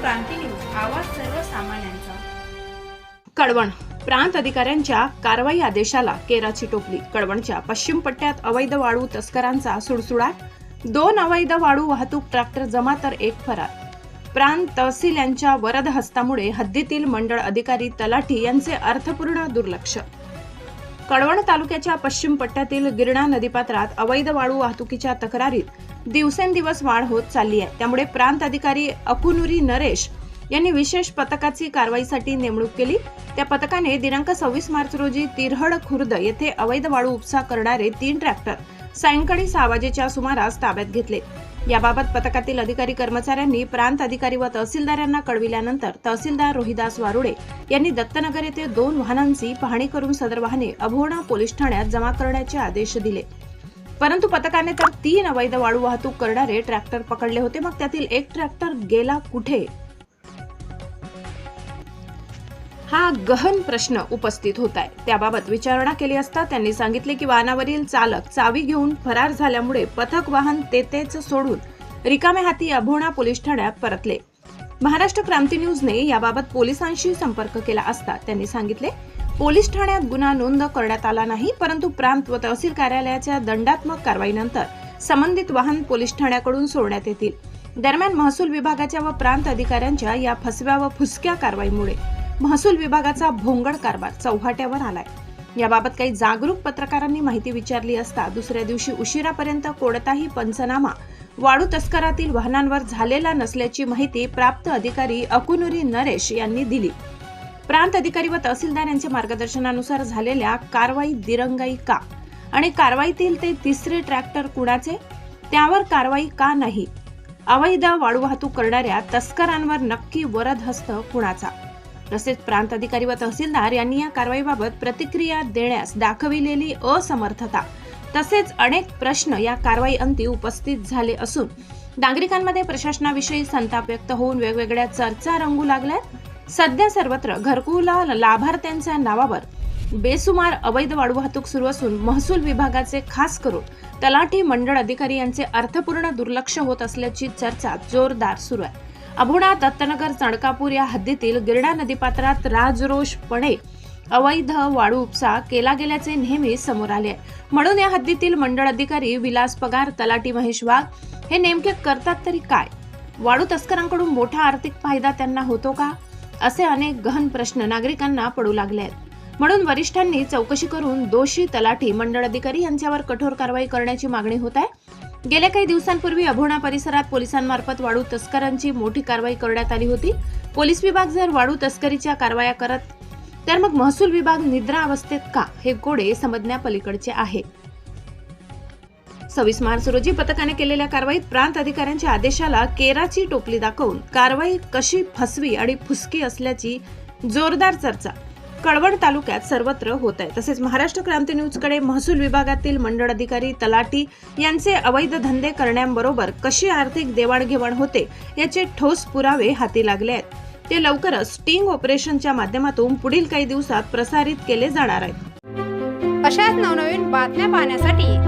क्रांती news आवाज सर्वसामान्यांचा प्रांत अधिकाऱ्यांच्या कारवाई आदेशाला केराची टोपली. कडवणच्या पश्चिम पट्ट्यात अवैध वाळू तस्करांचा सुडसुडाट. दोन अवैध वाळू वाहतूक ट्रॅक्टर जमा तर एक फरार. प्रांत तहसील यांच्या वरद हस्तामुळे हद्दीतील मंडळ अधिकारी तलाठी यांचे अर्थपूर्ण दुर्लक्ष. कळवण तालुक्याच्या पश्चिम पट्ट्यातील गिरणा नदीपात्रात अवैध वाळू वाहतुकीच्या तक्रारीत दिवसेंदिवस वाढ होत चालली आहे त्यामुळे प्रांत अधिकारी अकुनुरी नरेश यांनी विशेष पथकाची कारवाईसाठी नेमणूक केली. त्या पथकाने दिनांक सव्वीस मार्च रोजी तिरहड खुर्द येथे अवैध वाळू उपसा करणारे तीन ट्रॅक्टर सायंकाळी सहा वाजेच्या सुमारास ताब्यात घेतले. याबाबत पथकातील अधिकारी कर्मचाऱ्यांनी प्रांत अधिकारी व तहसीलदारांना कळविल्यानंतर तहसीलदार रोहिदास वारुडे यांनी दत्तनगर येथे दोन वाहनांची पाहणी करून सदर वाहने अभोणा पोलीस ठाण्यात जमा करण्याचे आदेश दिले. परंतु पथकाने तर तीन अवैध वाळू वाहतूक करणारे ट्रॅक्टर पकडले होते. मग त्यातील एक ट्रॅक्टर गेला कुठे? हा गहन प्रश्न उपस्थित होत आहे त्याबाबत विचारणा केली असता त्यांनी सांगितले की वाहनावरील चालक चावी घेऊन फरार झाल्यामुळे पथक वाहन तेथेच सोडून रिकाम्या हाती अभोणा पोलीस ठाण्यात परतले. महाराष्ट्र क्रांती न्यूजने याबाबत पोलिसांशी संपर्क केला असता त्यांनी सांगितले पोलीस ठाण्यात गुन्हा नोंद करण्यात आला नाही परंतु प्रांत व तहसील कार्यालयाच्या दंडात्मक कारवाईनंतर संबंधित वाहन पोलीस ठाण्याकडून सोडण्यात येतील. दरम्यान महसूल विभागाच्या व प्रांत अधिकाऱ्यांच्या या फसव्या व फुसक्या कारवाईमुळे महसूल विभागाचा भोंगड कारभार चौहाट्यावर आलाय. याबाबत काही जागरूक पत्रकारांनी माहिती विचारली असता दुसऱ्या दिवशी उशिरापर्यंत कोणताही पंचनामा वाळू तस्करातील वाहनांवर झालेला नसल्याची माहिती प्राप्त अधिकारी अकुनुरी नरेश यांनी दिली. प्रांत अधिकारी व तहसीलदार यांच्या मार्गदर्शनानुसार झालेल्या कारवाई दिरंगाई का? आणि कारवाईतील ते तिसरे ट्रॅक्टर कुणाचे? त्यावर कारवाई का नाही? अवैध वाळू वाहतूक करणाऱ्या तस्करांवर नक्की वरद हस्त कुणाचा? तसेच प्रांत अधिकारी व तहसीलदार यांनी या कारवाईबाबत प्रतिक्रिया देण्यास दाखविलेली असमर्थता तसेच अनेक प्रश्न या कारवाई अंती उपस्थित झाले असून नागरिकांमध्ये प्रशासनाविषयी संताप व्यक्त होऊन वेगवेगळ्या चर्चा रंगू लागल्यात. सध्या सर्वत्र घरकुला लाभार्थ्यांच्या नावावर बेसुमार अवैध वाळू वाहतूक सुरू असून महसूल विभागाचे खास करून तलाठी मंडळ अधिकारी यांचे अर्थपूर्ण दुर्लक्ष होत असल्याची चर्चा जोरदार सुरू आहे. अभोणा दत्तनगर चणकापूर या हद्दीतील गिरणा नदीपात्रात राजरोषपणे अवैध वाळू उपसा केला गेल्याचे नेहमी समोर आले आहे. म्हणून या हद्दीतील मंडळ अधिकारी विलास पगार तलाठी महेश वाघ हे नेमके करतात तरी काय? वाळू तस्करांकडून मोठा आर्थिक फायदा त्यांना होतो का? असे अनेक गहन प्रश्न नागरिकांना पडू लागले आहेत. म्हणून वरिष्ठांनी चौकशी करून दोषी तलाठी मंडळ अधिकारी यांच्यावर कठोर कारवाई करण्याची मागणी होत आहे. गेल्या काही दिवसांपूर्वी अभोणा परिसरात पोलिसांमार्फत वाळू तस्करांची मोठी कारवाई करण्यात आली होती. पोलीस विभाग जर वाळू तस्करीच्या कारवाया करत तर मग महसूल विभाग निद्रा अवस्थेत का? हे गोडे समजण्यापलीकडचे आहे. सव्वीस मार्च रोजी पथकाने केलेल्या कारवाईत प्रांत अधिकाऱ्यांच्या आदेशाला केराची टोपली दाखवून कारवाई कशी फसवी आणि फुसकी असल्याची जोरदार चर्चा. कळवण तालुक्यात सर्वत्र होत आहे तसेच महाराष्ट्र क्रांती न्यूजकडे महसूल विभागातील मंडळ अधिकारी तलाटी यांचे अवैध धंदे करण्याबरोबर कशी आर्थिक देवाणघेवाण होते याचे ठोस पुरावे हाती लागले आहेत. ते लवकरच स्टिंग ऑपरेशनच्या माध्यमातून पुढील काही दिवसात प्रसारित केले जाणार आहेत. अशाच नवनवीन बातम्या पाहण्यासाठी